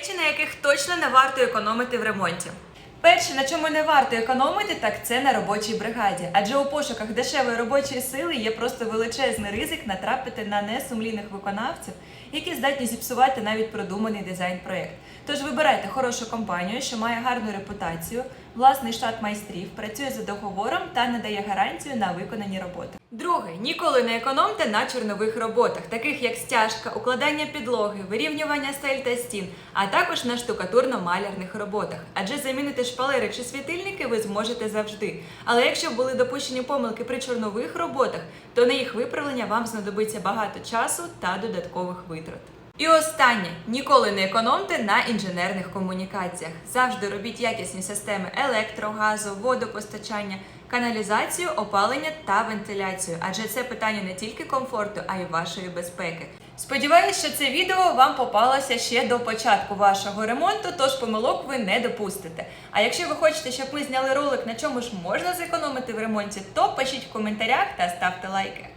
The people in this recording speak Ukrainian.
речі, на яких точно не варто економити в ремонті. Перше, на чому не варто економити, так це на робочій бригаді. Адже у пошуках дешевої робочої сили є просто величезний ризик натрапити на несумлінних виконавців, які здатні зіпсувати навіть продуманий дизайн-проект. Тож вибирайте хорошу компанію, що має гарну репутацію, власний штат майстрів, працює за договором та надає гарантію на виконані роботи. Друге, ніколи не економте на чорнових роботах, таких як стяжка, укладання підлоги, вирівнювання стель та стін, а також на штукатурно-малярних роботах. Адже замінити шпалери чи світильники ви зможете завжди. Але якщо були допущені помилки при чорнових роботах, то на їх виправлення вам знадобиться багато часу та додаткових витрат. І останнє ніколи не економте на інженерних комунікаціях. Завжди робіть якісні системи електро, газу, водопостачання, каналізацію, опалення та вентиляцію, адже це питання не тільки комфорту, а й вашої безпеки. Сподіваюсь, що це відео вам попалося ще до початку вашого ремонту, тож помилок ви не допустите. А якщо ви хочете, щоб ми зняли ролик, на чому ж можна зекономити в ремонті, то пишіть в коментарях та ставте лайки.